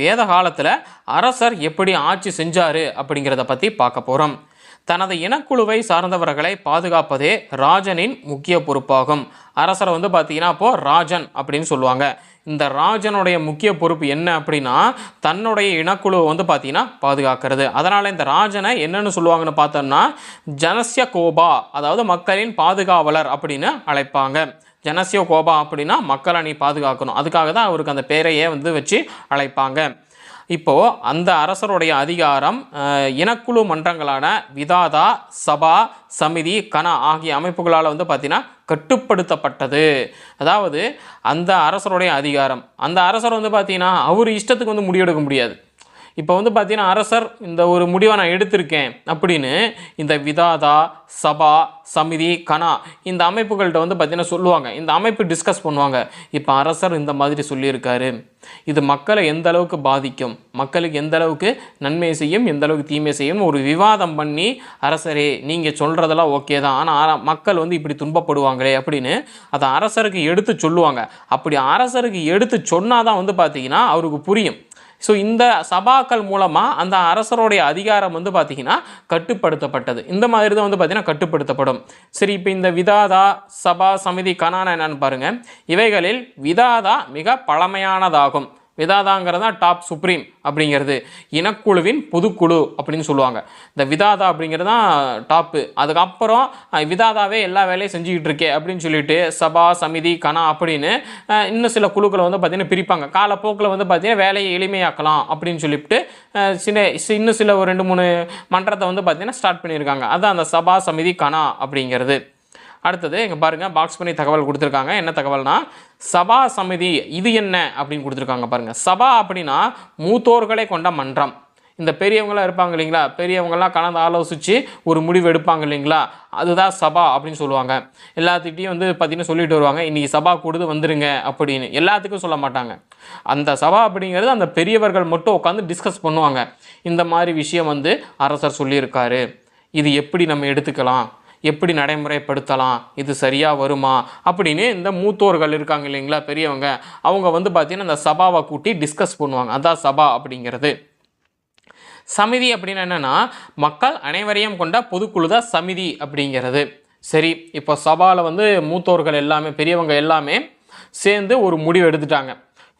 வேத காலத்தில் அரசர் எப்படி ஆட்சி செஞ்சாரு அப்படிங்கிறத பற்றி பார்க்க போகிறோம் தனது இனக்குழுவை சார்ந்தவர்களை பாதுகாப்பதே ராஜனின் முக்கிய பொறுப்பாகும். அரசரை வந்து பார்த்தீங்கன்னா அப்போது ராஜன் அப்படின்னு சொல்லுவாங்க. இந்த ராஜனுடைய முக்கிய பொறுப்பு என்ன அப்படின்னா தன்னுடைய இனக்குழுவை வந்து பார்த்தீங்கன்னா பாதுகாக்கிறது. அதனால் இந்த ராஜனை என்னென்னு சொல்லுவாங்கன்னு பார்த்தோம்னா ஜனஸ்ய கோபா அதாவது மக்களின் பாதுகாவலர் அப்படின்னு அழைப்பாங்க. ஜனசிய கோபா அப்படின்னா மக்களை நீ பாதுகாக்கணும். அதுக்காக தான் அவருக்கு அந்த பேரையே வந்து வச்சு அழைப்பாங்க. இப்போது அந்த அரசருடைய அதிகாரம் இனக்குழு மன்றங்களான விதாதா சபா சமிதி கனா ஆகிய அமைப்புகளால் வந்து பார்த்திங்கன்னா கட்டுப்படுத்தப்பட்டது. அதாவது அந்த அரசருடைய அதிகாரம். அந்த அரசர் வந்து பார்த்திங்கன்னா அவர் இஷ்டத்துக்கு வந்து முடிவெடுக்க முடியாது. இப்போ வந்து பார்த்தீங்கன்னா அரசர் இந்த ஒரு முடிவை நான் எடுத்திருக்கேன் அப்படின்னு இந்த விதாதா சபா சமிதி கனா இந்த அமைப்புகள்கிட்ட வந்து பார்த்தீங்கன்னா சொல்லுவாங்க. இந்த அமைப்பு டிஸ்கஸ் பண்ணுவாங்க. இப்போ அரசர் இந்த மாதிரி சொல்லியிருக்காரு. இது மக்களை எந்த அளவுக்கு பாதிக்கும்? மக்களுக்கு எந்த அளவுக்கு நன்மை செய்யும்? எந்த அளவுக்கு தீமை செய்யும்? ஒரு விவாதம் பண்ணி அரசரே நீங்கள் சொல்கிறதெல்லாம் ஓகே தான். ஆனால் மக்கள் வந்து இப்படி துன்பப்படுவாங்களே அப்படின்னு அதை அரசருக்கு எடுத்து சொல்லுவாங்க. அப்படி அரசருக்கு எடுத்து சொன்னாதான் வந்து பார்த்தீங்கன்னா அவருக்கு புரியும். ஸோ இந்த சபாக்கள் மூலமாக அந்த அரசருடைய அதிகாரம் வந்து பார்த்திங்கன்னா கட்டுப்படுத்தப்பட்டது. இந்த மாதிரி தான் வந்து பார்த்திங்கன்னா கட்டுப்படுத்தப்படும். சரி இப்போ இந்த விதாதா சபா சமிதி கனான என்னன்னு பாருங்கள் இவைகளில் விதாதா மிக பழமையானதாகும். விதாதாங்கிறது தான் டாப் சுப்ரீம் அப்படிங்கிறது. இனக்குழுவின் பொதுக்குழு அப்படின்னு சொல்லுவாங்க. இந்த விதாதா அப்படிங்கிறது தான் டாப்பு. அதுக்கப்புறம் விதாதாவே எல்லா வேலையும் செஞ்சுக்கிட்டு இருக்கே அப்படின்னு சொல்லிட்டு சபா சமிதி கனா அப்படின்னு இன்னும் சில குழுக்களை வந்து பார்த்திங்கன்னா பிரிப்பாங்க. காலப்போக்கில் வந்து பார்த்திங்கன்னா வேலையை எளிமையாக்கலாம் அப்படின்னு சொல்லிவிட்டு சின்ன சி- இன்னும் சில ஒரு ரெண்டு மூணு மன்றத்தை வந்து பார்த்திங்கன்னா ஸ்டார்ட் பண்ணியிருக்காங்க. அதுதான் அந்த சபா சமிதி கணா அப்படிங்கிறது. அடுத்தது இங்கே பாருங்கள் பாக்ஸ் பண்ணி தகவல் கொடுத்துருக்காங்க. என்ன தகவல்னா சபா சமிதி இது என்ன அப்படின்னு கொடுத்துருக்காங்க பாருங்கள் சபா அப்படின்னா மூத்தோர்களை கொண்ட மன்றம். இந்த பெரியவங்களாம் இருப்பாங்க இல்லைங்களா? பெரியவங்களாம் கலந்து ஆலோசித்து ஒரு முடிவு எடுப்பாங்க இல்லைங்களா? அதுதான் சபா அப்படின்னு சொல்லுவாங்க. எல்லாத்துக்கிட்டையும் வந்து பார்த்தீங்கன்னா சொல்லிட்டு வருவாங்க இன்றைக்கி சபா கொடுத்து வந்துடுங்க அப்படின்னு. எல்லாத்துக்கும் சொல்ல மாட்டாங்க. அந்த சபா அப்படிங்கிறது அந்த பெரியவர்கள் மட்டும் உட்காந்து டிஸ்கஸ் பண்ணுவாங்க. இந்த மாதிரி விஷயம் வந்து அரசர் சொல்லியிருக்காரு. இது எப்படி நம்ம எடுத்துக்கலாம்? எப்படி நடைமுறைப்படுத்தலாம்? இது சரியாக வருமா? அப்படின்னு இந்த மூத்தோர்கள் இருக்காங்க இல்லைங்களா பெரியவங்க அவங்க வந்து பார்த்தீங்கன்னா இந்த சபாவை கூட்டி டிஸ்கஸ் பண்ணுவாங்க. அதான் சபா அப்படிங்கிறது. சமிதி அப்படின்னு என்னன்னா மக்கள் அனைவரையும் கொண்ட பொதுக்குழு தான் சமிதி அப்படிங்கிறது. சரி இப்போ சபாவில் வந்து மூத்தோர்கள் எல்லாமே பெரியவங்க எல்லாமே சேர்ந்து ஒரு முடிவு எடுத்துட்டாங்க.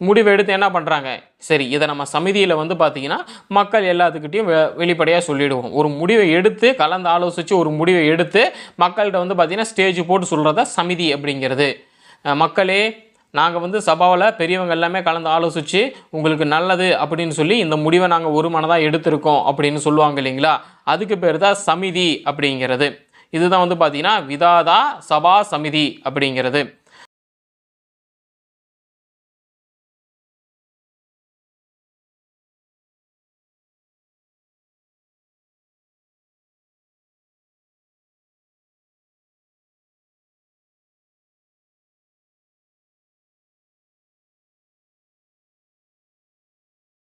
முடிவு எடுத்து என்ன பண்ணுறாங்க சரி இதை நம்ம சமிதியில் வந்து பார்த்தீங்கன்னா மக்கள் எல்லாத்துக்கிட்டையும் வெ வெளிப்படையாக சொல்லிவிடுவோம் ஒரு முடிவை எடுத்து கலந்து ஆலோசித்து ஒரு முடிவை எடுத்து மக்கள்கிட்ட வந்து பார்த்திங்கன்னா ஸ்டேஜ் போட்டு சொல்கிறத சமிதி அப்படிங்கிறது. மக்களே நாங்கள் வந்து சபாவில் பெரியவங்க எல்லாமே கலந்து ஆலோசித்து உங்களுக்கு நல்லது அப்படின்னு சொல்லி இந்த முடிவை நாங்கள் ஒரு மனதாக எடுத்திருக்கோம் அப்படின்னு சொல்லுவாங்க இல்லைங்களா? அதுக்கு பேர் தான் சமிதி அப்படிங்கிறது. இதுதான் வந்து பார்த்திங்கன்னா விதாதா சபா சமிதி அப்படிங்கிறது.